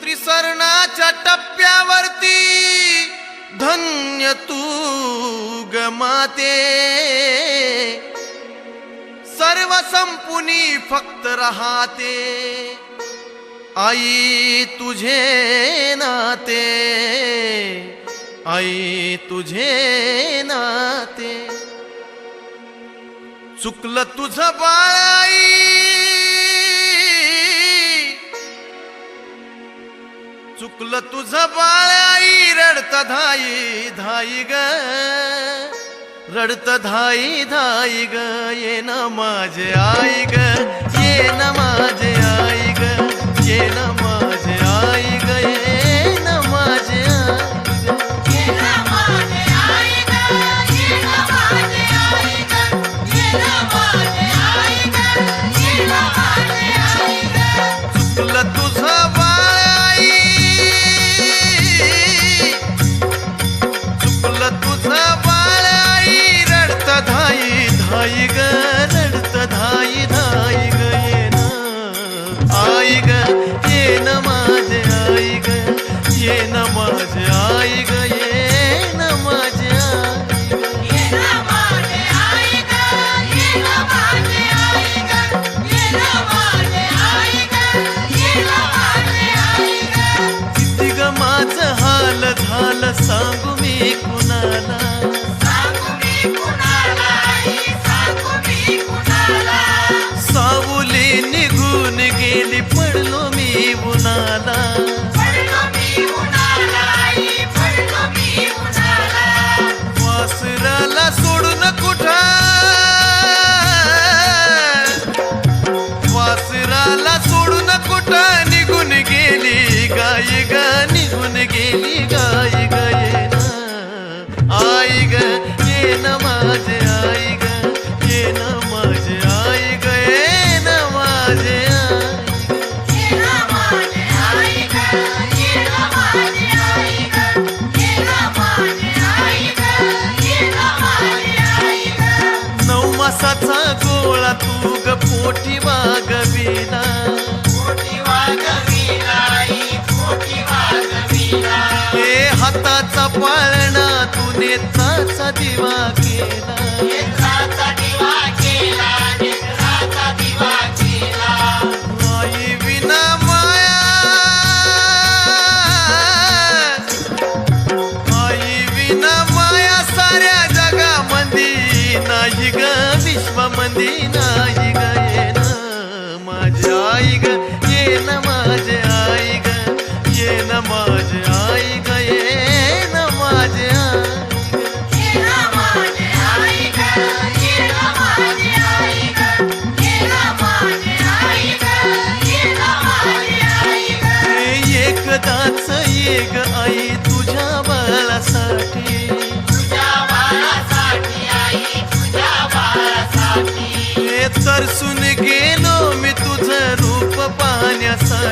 त्रिसरणाच्या टप्प्यावरती धन्य तू गमाते सर्व संपुनी फक्त राहते. आई तुझे नाते. आई तुझे नाते. चुकलं तुझं बाळाई चुकलं तुझं बाळाई रडत धाई धाई ग. रडत धाई धाई ग ये ना माझे आई ग ये ना माझे आई ग ये ना माझे आई ग ये ना माझे चुकलं तुझं तुझं माणसाचा गोळा तू ग पोटी वागविला हे हाताचा पाळणा तू नेताचा दिवा केला. देव मंदी नाही गये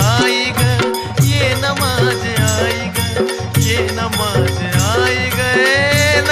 आई ग ये नमाज माझे आई ग ये न आई ग ये